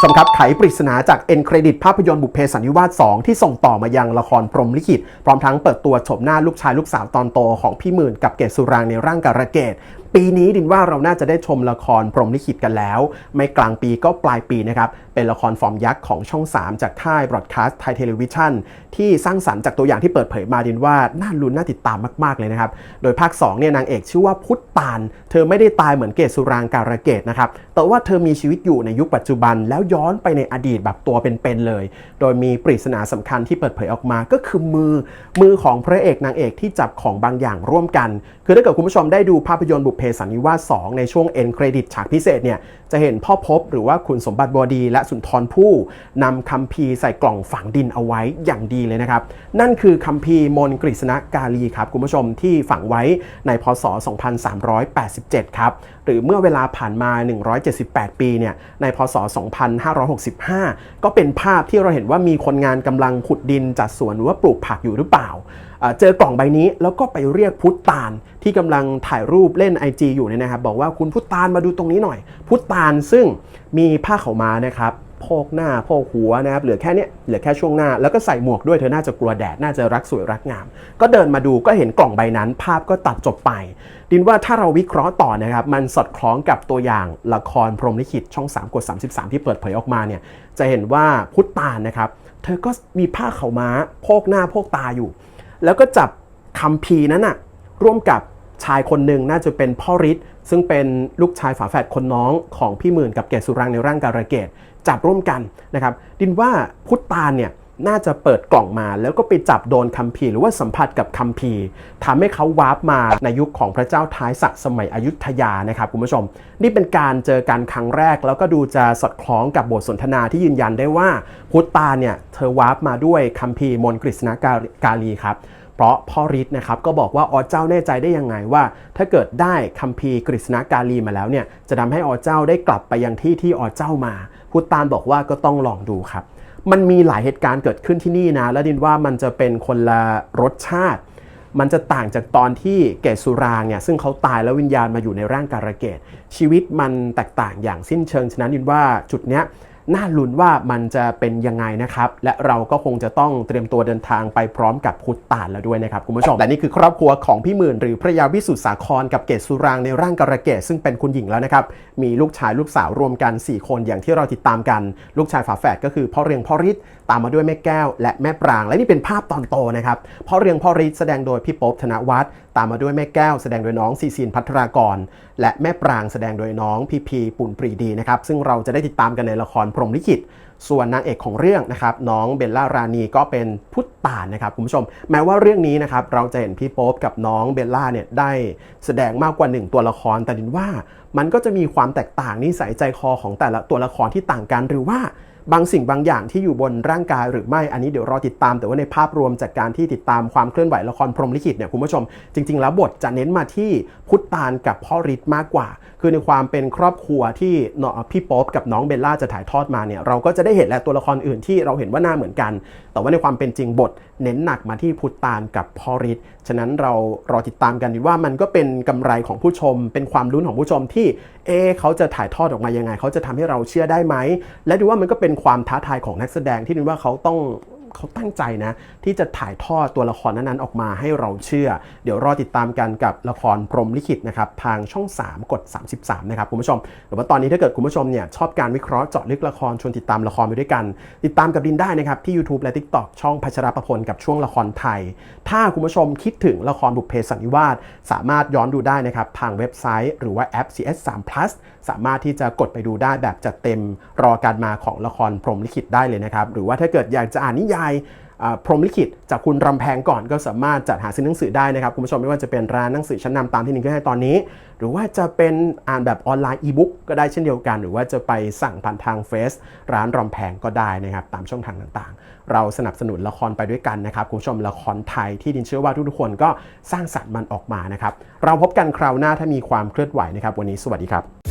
ผู้ชมครับไขปริศนาจากเอ็นเครดิตภาพยนตร์บุพเพสันนิวาส 2 ที่ส่งต่อมายังละครพรมลิขิต พร้อมทั้งเปิดตัวชมหน้าลูกชายลูกสาวตอนโตของพี่หมื่นกับเกศสุรางในร่างการะเกด ปีนี้ดินว่าเราน่าจะได้ชมละครพรหมลิขิตกันแล้ว ไม่กลางปีก็ปลายปีนะครับ เป็นละครฟอร์มยักษ์ของช่อง 3 จากค่ายบรอดคาสต์ไทยเทเลวิชั่นที่สร้างสรรค์จากตัวอย่างที่เปิดเผยมาดินว่า น่าลุ้นน่าติดตามมาก ๆ เลยนะครับ โดยภาค 2 เนี่ยนางเอกชื่อว่าพุทธตาน เธอไม่ได้ตายเหมือนเกศสุรางการะเกดนะครับ แต่ว่าเธอมีชีวิตอยู่ในยุคปัจจุบัน แล้วย้อนไปในอดีตแบบตัวเป็นๆเลย โดยมีปริศนาสำคัญที่เปิดเผยออกมาก็คือมือมือของพระเอกนางเอกที่จับของบางอย่างร่วมกัน คือถ้าเกิดคุณผู้ชมได้ดูภาพยนตร์บุพเพสันนิวาส2ในช่วงเอ็นเครดิตฉากพิเศษเนี่ยจะเห็นพ่อพบหรือว่าคุณสมบัติบวดีและสุนทรผู้นำคัมภีร์ใส่กล่องฝังดินเอาไว้อย่างดีเลยนะครับ นั่นคือคัมภีร์มนกฤษณกาลีครับคุณผู้ชมที่ฝังไว้ในพศ 2387 ครับ รือเมื่อเวลาผ่านมา 178 ปีเนี่ยในพศ 2565 ก็เป็นภาพที่เราเห็นว่ามีคนงานกำลังขุดดินจัดสวนหรือว่าปลูกผักอยู่หรือเปล่า เจอกล่องใบนี้แล้วก็ไปเรียกพุทธตานที่กำลังถ่ายรูปเล่น IG อยู่เนี่ยนะครับบอกว่าคุณพุทธตานมาดูตรงนี้หน่อย พุทธตานซึ่งมีผ้าเขามานะครับ โพกหน้าโพกหัวนะครับเหลือแค่นี้เหลือแค่ช่วงหน้า แล้วก็ใส่หมวกด้วยเธอน่าจะกลัวแดดน่าจะรักสวยรักงาม ก็เดินมาดูก็เห็นกล่องใบนั้น ภาพก็ตัดจบไป ดินว่าถ้าเราวิเคราะห์ต่อนะครับ มันสอดคล้องกับตัวอย่างละครพรหมลิขิตช่อง3กด33 ที่เปิดเผยออกมาเนี่ยจะเห็นว่าพุทธานนะครับ เธอก็มีผ้าเขาม้าโพกหน้าโพกตาอยู่ แล้วก็จับคัมภีนั้นน่ะร่วมกับ ชายคนหนึ่งน่าจะเป็นพ่อฤทธิ์ซึ่งเป็นลูกชายฝาแฝดคนน้องของพี่หมื่นกับเกศสุรังในร่างการะเกดจับร่วมกันนะครับ ดินว่าพุทธาเนี่ยน่าจะเปิดกล่องมาแล้วก็ไปจับโดนคัมภีร์หรือว่าสัมผัสกับคัมภีร์ทำให้เขาวาร์ปมาในยุคของพระเจ้าท้ายสักสมัยอยุธยานะครับคุณผู้ชม นี่เป็นการเจอกันครั้งแรก แล้วก็ดูจะสอดคล้องกับบทสนทนาที่ยืนยันได้ว่าพุทธาเนี่ยเธอวาร์ปมาด้วยคัมภีร์มนกฤษณกาลีครับ เพราะพ่อฤทธิ์นะครับก็บอกว่าอ๋อเจ้าแน่ใจได้ยังไงว่า ถ้าเกิดได้คัมภีร์กฤษณกาลีมาแล้วเนี่ยจะทำให้อ๋อเจ้าได้กลับไปยังที่ที่อ๋อเจ้ามาพุทธตานบอกว่าก็ต้องลองดูครับ มันมีหลายเหตุการณ์เกิดขึ้นที่นี่นะ และดินว่ามันจะเป็นคนละรสชาติ มันจะต่างจากตอนที่เกศสุรางเนี่ยซึ่งเขาตายแล้ววิญญาณมาอยู่ในร่างการะเกดชีวิตมันแตกต่างอย่างสิ้นเชิงฉะนั้นดินว่าจุดเนี้ย น่าลุ้นว่ามันจะเป็นยังไงนะครับ และเราก็คงจะต้องเตรียมตัวเดินทางไปพร้อมกับพุทธตานแล้วด้วยนะครับคุณผู้ชม และนี่คือครอบครัวของพี่หมื่นหรือพระยาวิสุทธสาครกับเกศสุรางในร่างกระเกศซึ่งเป็นคุณหญิงแล้วนะครับ มีลูกชายลูกสาวรวมกัน 4 คนอย่างที่เราติดตามกัน ลูกชายฝาแฝดก็คือพ่อเรียงพ่อฤทธิ์ตามมาด้วยแม่แก้ว และแม่ปราง และนี่เป็นภาพตอนโตนะครับพ่อเรียงพ่อฤทธิ์แสดงโดยพี่ป๊บธนวัฒน์ตามมาด้วยแม่แก้วแสดงโดยน้องซีซีนพัทรากร และแม่ปรางแสดงโดยน้องพีพีปุ่นปรีดีนะครับซึ่งเราจะได้ติดตามกันในละครพรหมลิขิตส่วนนางเอกของเรื่องนะครับน้องเบลล่ารานีก็เป็นพุทธานนะครับคุณผู้ชม แม้ว่าเรื่องนี้นะครับเราจะเห็นพี่โป๊ปกับน้องเบลล่าเนี่ยได้แสดงมากกว่าหนึ่งตัวละคร แต่ดินว่ามันก็จะมีความแตกต่างนิสัยใจคอของแต่ละตัวละครที่ต่างกันหรือว่า บางสิ่งบางอย่างที่อยู่บนร่างกายหรือไม่อันนี้เดี๋ยวรอติดตาม แต่ว่าในภาพรวมจากการที่ติดตามความเคลื่อนไหวละครพรหมลิขิตเนี่ยคุณผู้ชม จริง ๆ แล้วบทจะเน้นมาที่พุทธตานกับพ่อฤทธิ์มากกว่า คือในความเป็นครอบครัวที่เนาะพี่โป๊ปกับน้องเบลล่าจะถ่ายทอดมาเนี่ยเราก็จะได้เห็นแหละตัวละครอื่นที่เราเห็นว่าหน้าเหมือนกัน แต่ว่าในความเป็นจริงบทเน้นหนักมาที่พุทธตานกับพ่อฤทธิ์ฉะนั้นเรารอติดตามกันดีว่ามันก็เป็นกำไรของผู้ชม เป็นความลุ้นของผู้ชมที่เอเขาจะถ่ายทอดออกมายังไง เขาจะทำให้เราเชื่อได้ไหมและดูว่ามันก็เป็นความท้าทายของนักแสดงที่นึกว่าเขาต้อง เขาตั้งใจนะ ที่จะถ่ายทอดตัวละครนั้นๆออกมาให้เราเชื่อ เดี๋ยวรอติดตามกันกับละครพรมลิขิตนะครับทางช่อง 3 กด 33 นะครับคุณผู้ชมหรือว่าตอนนี้ถ้าเกิดคุณผู้ชมเนี่ยชอบการวิเคราะห์เจาะลึกละครชวนติดตามละครไปด้วยกัน ติดตามกับดินได้นะครับที่ YouTube และ TikTok ช่องพัชรประพลกับช่วงละครไทย ถ้าคุณผู้ชมคิดถึงละครบุพเพสันนิวาสสามารถย้อนดูได้นะครับทางเว็บไซต์หรือว่าแอป CS3 Plus สามารถที่จะกดไปดูได้แบบจัดเต็มรอการมาของละครพรมลิขิตได้เลยนะครับหรือว่าถ้าเกิดอยากจะอ่านนิยายอ่าพรมลิขิตจากคุณรำแพงก่อนก็สามารถจัดหาซื้อหนังสือได้นะครับ คุณผู้ชมไม่ว่าจะเป็นร้านหนังสือชั้นนำตามที่นิงขึ้นให้ตอนนี้ หรือว่าจะเป็นอ่านแบบออนไลน์อีบุ๊กก็ได้เช่นเดียวกัน หรือว่าจะไปสั่งผ่านทางเฟซร้านรำแพงก็ได้นะครับ ตามช่องทางต่างๆ เราสนับสนุนละครไปด้วยกันนะครับ คุณผู้ชมละครไทยที่ดินเชื่อว่าทุกๆคนก็สร้างสรรค์มันออกมานะครับเราพบกันคราวหน้าถ้ามีความเคลื่อนไหวนะครับวันนี้สวัสดีครับ